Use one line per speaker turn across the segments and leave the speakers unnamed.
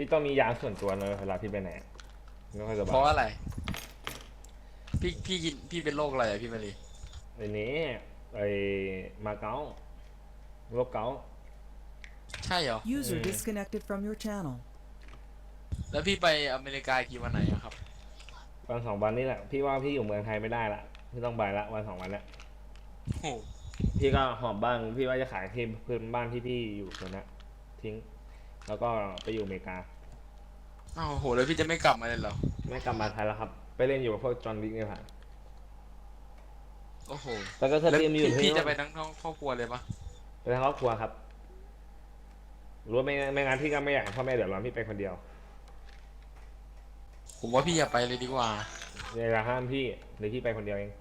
พี่ต้องมียางส่วนตัวเลยเวลาพี่ไปไหนไม่ค่อยส
เพ
บา
ราะ
ย
อะไร พี่พี่กินพี่เป็นโรคอะไรอะพี่มารี
ไอ้นี้ไอ้มาเก๊าโรคเก๊า
ใช่เหรอ
User
Mm.
disconnected from your channel.
แล้วพี่ไปอเมริกากี่วันไหนอะครับ
วันสองวันนี้แหละ พี่ว่าพี่อยู่เมืองไทยไม่ได้ละพี่ต้องไปละวันสองวันเนี้ย
โอ้โห
พี่ก็หอบบ้างพี่ว่าจะขายที่พื้นบ้านที่พี่อยู่ตรงเนี้ยทิ้ง แล้วก็ไปอยู่อเมริกา
อ้าวโหแล้วพี่จะไม่กลับมาเลยเหรอ
ไม่กลับมาไทยแล้วครับ ไปเล่นอยู่กับพวกจอห์นวิกเนี่ยค่ะ
โอ้โห
แล้วก็ถ้า
แล้ว
พี่มีอยู่
พี่
ที่
จะไปทั้งครอบครัวเลยปะ
ไปทางครอบครัวครับรู้ว่าไม่ไม่งั้นพี่ก็ไม่อยากให้พ่อแม่เดือดร้อนพี่ไปคนเดียว
ผมว่าพี่อย่าไปเลยดีกว่า
อย่าห้ามพี่เดี๋ยวพี่ไปคนเดียวเอง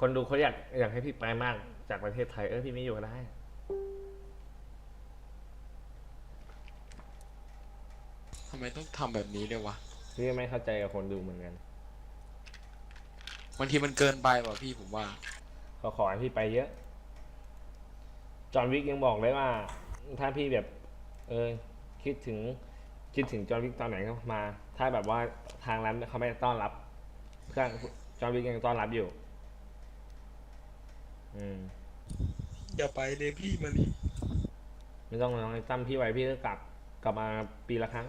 คนดูเขาอยากอยากให้พี่ไปมากจากประเทศไทยเออพี่ไม่อยู่ก็ได้ำ
ไมต้องทำแบบนี้ด้วยวะ
พี่ไม่เข้าใจกับคนดูเหมือนกัน
บางทีมันเกินไปว่ะพี่ผมว่า
เขาขอให้พี่ไปเยอะ จอห์นวิกยังบอกเลยว่า ถ้าพี่แบบ เออคิดถึงคิดถึงจอห์นวิกตอนไหนก็มา ถ้าแบบว่าทางร้านเขาไม่ต้อนรับเพื่อนจอห์นวิกยังต้อนรับอยู่ อืม
อย่าไปเลยพี่มารี
ไม่ต้องน้องตั้มพี่ไว้พี่ก็กลับ กลับมาปีละครั้ง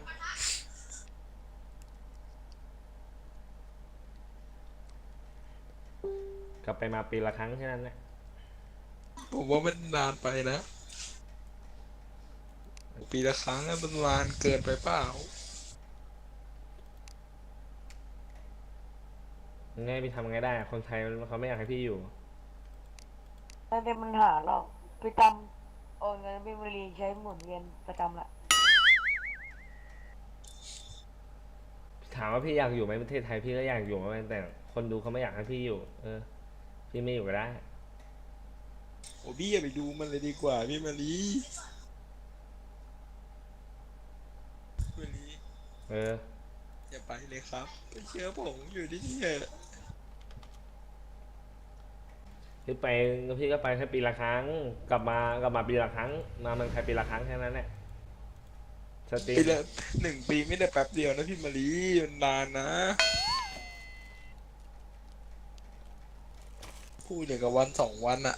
กลับไปมาปีละครั้งแค่นั้นแหละ
ผมว่ามันนานไปนะ ปีละครั้งอะมันนานเกินไปเปล่า
ไงพี่ทำไงได้อะคนไทยเขาไม่อยากให้พี่อยู่
ไม่ได้ปัญหาหรอกพี่จำโอนเงินพี่มารีใช้หมุนเวียนประจำละ
ถามว่าพี่อยากอยู่ไหมประเทศไทยพี่ก็อยากอยู่เหมือนกันแต่คนดูเขาไม่อยากให้พี่อยู่ เออ พี่ไม่อยู่ก็ได้
โอ้พี่อย่าไปดูมันเลยดีกว่าพี่มารีมารี
เออ
อย่าไปเลยครับไม่เชื่อผมอยู่ที่นี่เถอะ
พี่ไปพี่ก็ไปแค่ปีละครั้ง กลับมากลับมาปีละครั้ง มาเมืองไทยปีละครั้งแค่นั้นแหละ สตรีม
ปีละหนึ่งปีไม่ได้แป๊บเดียวนะพี่มารีมันนานนะ พูดอย่างกับวันสองวันอะ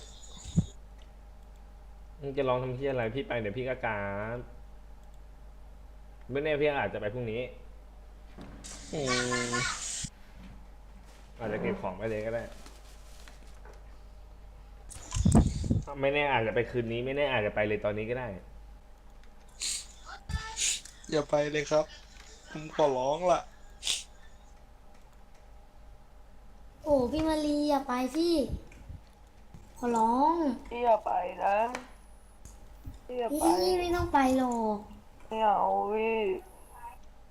มึงจะลองทำที่อะไรพี่ไปเดี๋ยวพี่ก็การไม่แน่พี่อาจจะไปพรุ่งนี้
อืม
อาจจะเก็บของไปเลยก็ได้ ไม่แน่อาจจะไปคืนนี้ ไม่แน่อาจจะไปเลยตอนนี้ก็ได้
อย่าไปเลยครับ ผมขอร้องละ
โอ้พี่มารีอย่าไปพี่ขอร้อง
พี่อย่าไปนะพี่อย่าไป
พี่ไม่ต้องไปหรอก
ไม่เอาพี่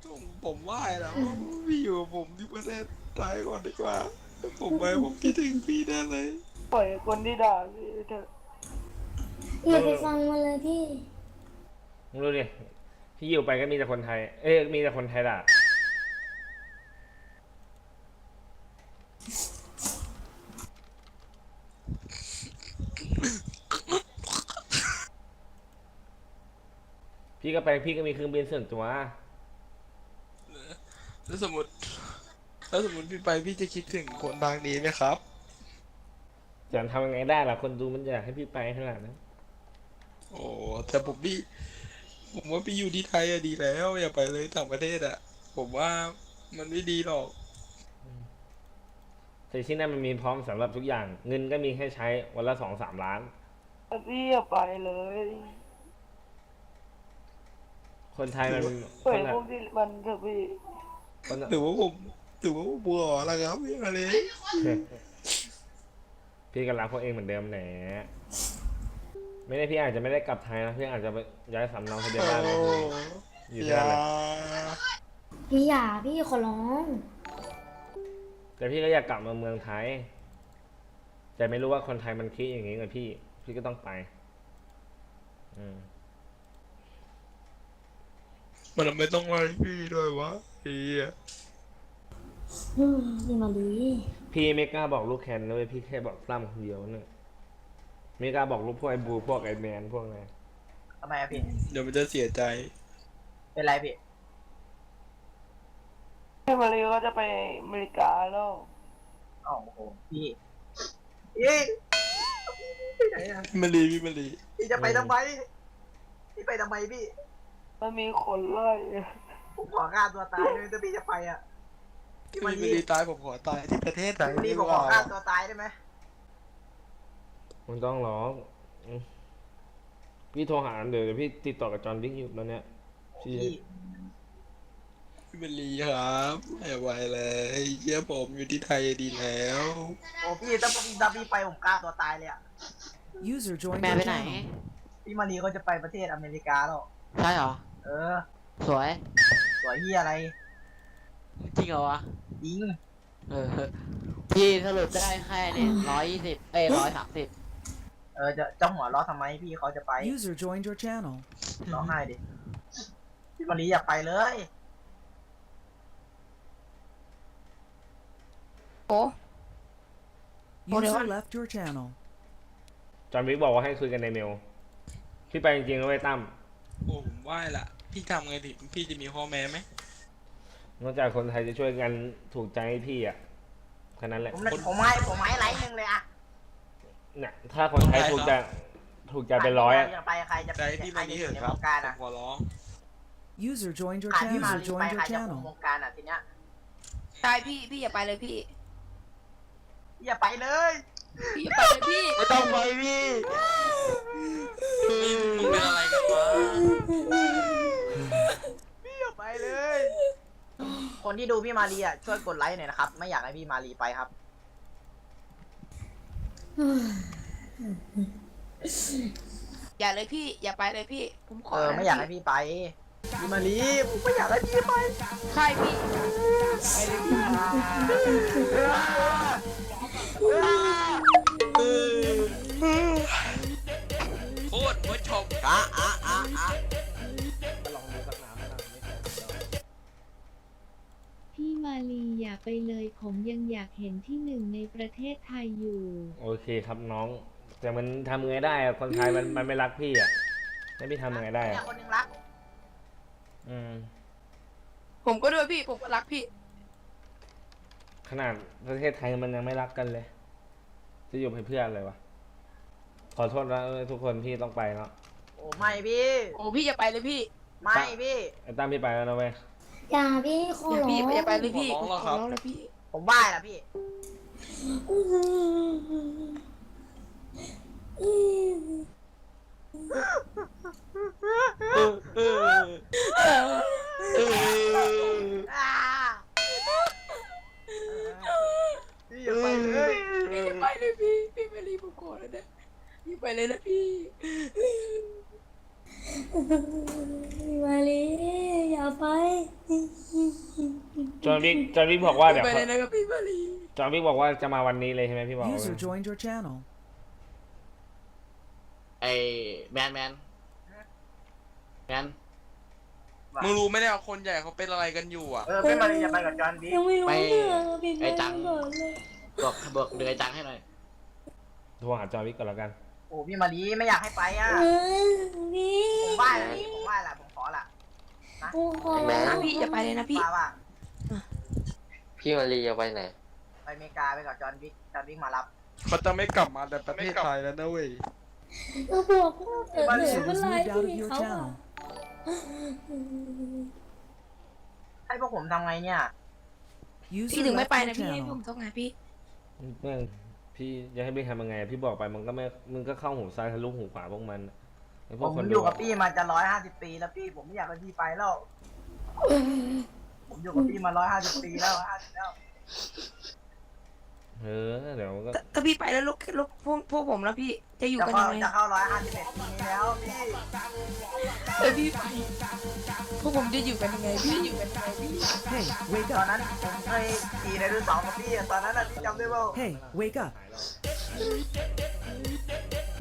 ผมผมไหว้แล้วพี่อยู่กับผมที่ประเทศไทยก่อนดีกว่าผมไปผมคิดถึงพี่แน่เลย
ปล่อยคนที่ด่าพี่เถอะ
อย่าไปฟังมันเลยพี่
มึงดูดิ พี่อยู่ไปก็มีแต่คนไทย เอ้ยมีแต่คนไทยด่าพี่ก็ไปพี่ก็มีเครื่องบินส่วนตัว
แล้วสมมติแล้วสมมติพี่ไปพี่จะคิดถึงคนทางนี้ไหมครับ
จะทำยังไงได้ล่ะคนดูมันอยากให้พี่ไปขนาดนั้น
โอ้แต่ผมพี่ ผมว่าพี่อยู่ที่ไทยอะดีแล้วอย่าไปเลยต่างประเทศอะผมว่ามันไม่ดีหรอก
แต่ที่นั่นมันมีพร้อมสำหรับทุกอย่าง เงินก็มีให้ใช้วันละสองสามล้าน
พี่อย่าไปเลย
คนไทยมัน
ปล่
ค
อย
นไทย
พวกที่มันเถอะพี่
คน
หรือว่าผมหรือว่าผมบัวแล้วครับพี่อะไร
พี่ก็รักพวกเองเหมือนเดิมแหละ ไม่ได้พี่อาจจะไม่ได้กลับไทยนะพี่อาจจะไปย้ายสำเนาทะเบียนบ้านไปอยู่อยู่ที่
อย่า
นั่นเลย
พี่อย่าพี่ขอร้อง
แต่พี่ก็อยากกลับมาเมืองไทย แต่ไม่รู้ว่าคนไทยมันคิดอย่างนี้ไงพี่ พี่ก็ต้องไป อืม
มันไม่ต้องไล่พี่ด้วยวะพี่อะ
อืมพี่มารี
พี่ไม่กล้าบอกลูกแคนนะเลยพี่แค่บอกตั้มคนเดียวเนี่ย มีการบอกลูกพวกไอ้บูพวกไอ้แมนพวกอะไร
ทำไมอะพี่
เดี๋ยวมันจะเสียใจ
เป็นไรพี่
พี่มารีก็จะไปอเมริกาแล้ว
อ๋อโอ้โหพี่พี่ไปไหนอะ
พี่มารีพี่มารี
พี่จะไปทำไมพี่ไปทำไมพี่
มันมีคนไล่
ผมขอฆ่าตัวตายเลยถ้าพี่จะไปอะพี่
พี่
มา
มา
รี
รีตายผมขอตายที่ประเทศไหน
พี่
ดี
ผม
ก
ขอ
ว่า
ฆ่าตัวตายได้ไหม
มันต้องร้องอืมพี่โทรหาเดี๋ยวเดี๋ยวพี่ติดต่อกับจอห์นวิกอยู่ตอนเนี้ยพี่
พี่
พี่มารีครับไม่ไหวเลยเยี่ยผมอยู่ที่ไทยดีแล้ว
โอ้พี่ถ้าพี่ถ้าพี่ไปผมฆ่าตัวตายเลยอะ
User joined
แม่
your
ไปไหน
channel.
พี่มารีเขาจะไปประเทศอเมริกาแล้ว
ใช่เหรอ
เออ
สวย
สวยเฮียอะไร
จริงเหรอวะ
จริง
เออ พี่สรุปได้แค่เนี่ยร้อยยี่สิบเอ้ร้อยสามสิบ
เออจะจ้องหัวเราะทำไมพี่เขาจะไป
User joined your channel.
ร้องไห้ดิ พี่มารีอยากไปเลย
โอ้ Oh,
User
what?
left your channel.
จอห์นวิกบอกว่าให้คุยกันในเมล พี่ไปจริงๆแล้วไอ้ตั้ม
โอ้ผมไหว้ละพี่ทำไงดิพี่จะมีข้อแม้ไหม
นอกจากคนไทยจะช่วยกันถูกใจให้พี่อะแค่นั้นแหละ
ผมผมให้ผมให้ไลค์หนึ่งเลยอะ
เนี่ยถ้าคนไทยถูกใจถูกใจเป็นร้อยอะ
จะไปใครจะ
ใจพี่
ใคร
มารี
จะอ
เถ
ยู่ใน
อะควรับ
งการ
ผม
อะ
ขอร้อง
User joined your
ขาดพี่
channel.
มา
User
รีไป
joined
ใคร
your
จะคุม
channel.
วงการอะทีเนี้ย
ใช่พี่พี่อย่าไปเลยพี่
อย่าไปเลย
พี่อย่าไปเลยพี่
ไม่ต้องไปพี่มึงเป็นอะไรกันวะ
อย่าไปเลย คนที่ดูพี่มารีอะช่วยกดไลค์หน่อยนะครับ ไม่อยากให้พี่มารีไปครับ
อย่าเลยพี่ อย่าไปเลยพี่ ผมขอ
เออ
นะ
ไม่อยากให้พี่ไปพี่มารีผมไม่อยากให้พี่ไป
ใช่พี่ไปเลยพี่
โคตรผู้ชม
อะอะอะอะ
พี่มาลีอย่าไปเลยผมยังอยากเห็นที่หนึ่งใน ประเทศไทยอยู่
โอเคครับน้อง แต่มันทำไงได้อะคนไทยมันมันไม่รักพี่อะให้พี่ทำยังไงได้
เนี่ย
อะ
คนหนึ่งรัก
อืม
ผมก็ด้วยพี่ ผมก็รักพี่
ขนาดประเทศไทยมันยังไม่รักกันเลย จะอยู่ให้เพื่ออะไรวะ ขอโทษนะเออทุกคนพี่ต้องไปเนาะ
โอ้ไม่พี่
โอ้พี่อย่าไปเลยพี่
ไม่พี่
ไอ้ตั้มพี่ไปแล้วนะเว้ย
อย่าพี่ขอ
อย่า
ร้อง
พี่อย่าไปเลยพี่
ขอ
ผม
ร้อง
ข
แล้วครับ
อร้องเลยพี่
ผมไหว้ละพี่อ่า พี่อย่าไปเลย
พี่อย่าไปเลยพี่ พี่ไม่รีบผมขอแล้วนะอย่ไปเลยนะ
พี่ มาลีอย่าไป
จอห์นวิกจอห์นวิกบอกว่า
อ
เดี๋
ย่า
ยว
ไปเลยนะครับพี่มารี
จอห์นวิกบอกว่าจะมาวันนี้เลยใช่ไหมพี่บอก
User joined your channel.
ไอแมนแมนแมน
มึงรู้ไหมเนี่ยคนใหญ่เขาเป็นอะไรกันอยู่อะ
เออพี่มารีจะไปกับจอห์นบิ๊ก
ยังไม่รู้
ไป
เรื่องพี่
ไอ้จัง
ก่อนเลย
บอกบอกเดือยจังให้หน่อย
โทรหาจอห์นวิกก่อนแล้วกัน
โอ้พี่มารีไม่อยากให้ไปอะ
เออพี่
ผมไหว้ละพี่ผมไหว้ละผมขอละ
กูขอ
แม่
นะพี่อย่าไปเลยนะพี่
ว่าว่า
พี่มารีจะไปไหน
ไปอเมริกาไปกับจอห์นบิ๊กจอห์นบิ๊กมารับ
เขาจะไม่กลับมาแต่ประเทศไทยแล้วนะเว้ย
ก็บอกว่าเออเหลือ
User
เมื่อ
was
ไร
moved out of
พี่
your
เขาอะ
channel.
ให้พวกผมทำไงเนี่ย
พี่
User
ถึงไม่
left
ไป
your
นะพี่ให้ผม
channel.
ต้องไงพี่
แม่งพี่จะให้พี่ทำยังไงอะพี่บอกไปมันก็ไม่มึงก็เข้าหูซ้ายทะลุหูขวาพวกมันอะไอ้พ
ผ
วก
ม
คน
อ
ดู
ยู่กับ
อะ
พี่มาจะร้อยห้าสิบปีแล้วพี่ผมไม่อยากให้พี่ไปแล้ว ผมอยู่กับพี่มาร้อยห้าสิบปีแล้วห้าสิบแล้ว
เออเดี๋ยวก็
ถ้าพี่ไปแล้วลูกลูกพวกพวกผมแล้วพี่จะอยู่
จะ
กัน
เข้า
ยังไง
จะเข้าร้อยห้าสิบเอ็ดปีนี้แล้วพี่
เออพี่ไปพวกผมจะอยู่กันยังไงพี่อยู่กันยังไงพี่
Hey, wake
ตอน
up.
นั้นผมเคยขี่ไดโนเสาร์กับพี่อะตอนนั้นอะพี่จำได้เปล่า
Hey, wake up.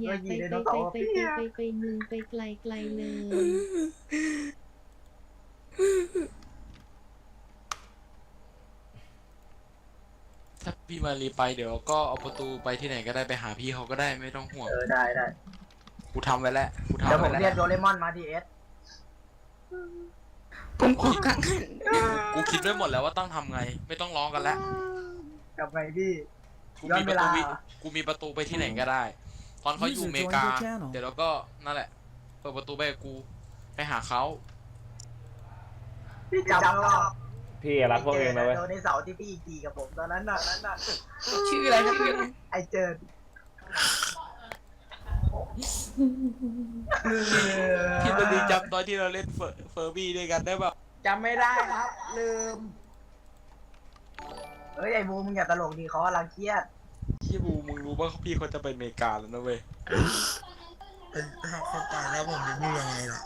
อย่าไปไปไปไปไปไปไปมึงไปไกลไกลเลย
ถ้า
พี่มารีไปเดี๋ยวก็เอาประตูไปที่ไหนก็ได้ไปหาพี่เขาก็ได้ไม่ต้องห่วง
เออได้ได้
กูทำไว้แล้ว กู
เดี๋ยว
ทำ
ผ
ไว้
ม
แล้ว
เรียกโดเรมอนมาทีเอส
ผมขอกังหัน
กูคิดไว้หมดแล้วว่าต้องทำไง ไม่ต้องร้องกันแล้ว
กลับไงพี่
กู
ย้อน
มีประตู
เวลา
วิกูมีประตูไปที่ไหนก็ได้ ตอนเขาอยู่อเมริกาเดี๋ยวเราก็นั่นแหละ เปิดประตูไปกับกู ไปหาเขา
พี่จำว่า
พี่รักพวกเองนะเว้ย
โดในเสาร์ที่พี่ขี่กับผมตอนนั้นน่ะนั้นน่ะ
ชื่ออะไรครับพี่
ไอเจิด
พี่มารีจำตอนที่เราเล่นเฟอร์เฟอร์บี้ด้วยกันได้ป่ะ
จำไม่ได้ครับ ลืม เฮ้ยไอ้บูมึงอย่าตลกดีเขากำลังเครียด
พี่บูมึงรู้ว่าพี่เขาจะไปอเมริกาแล้วนะเว้ย
เข้าใจแล้วผมจะพูดยังไงล่ะ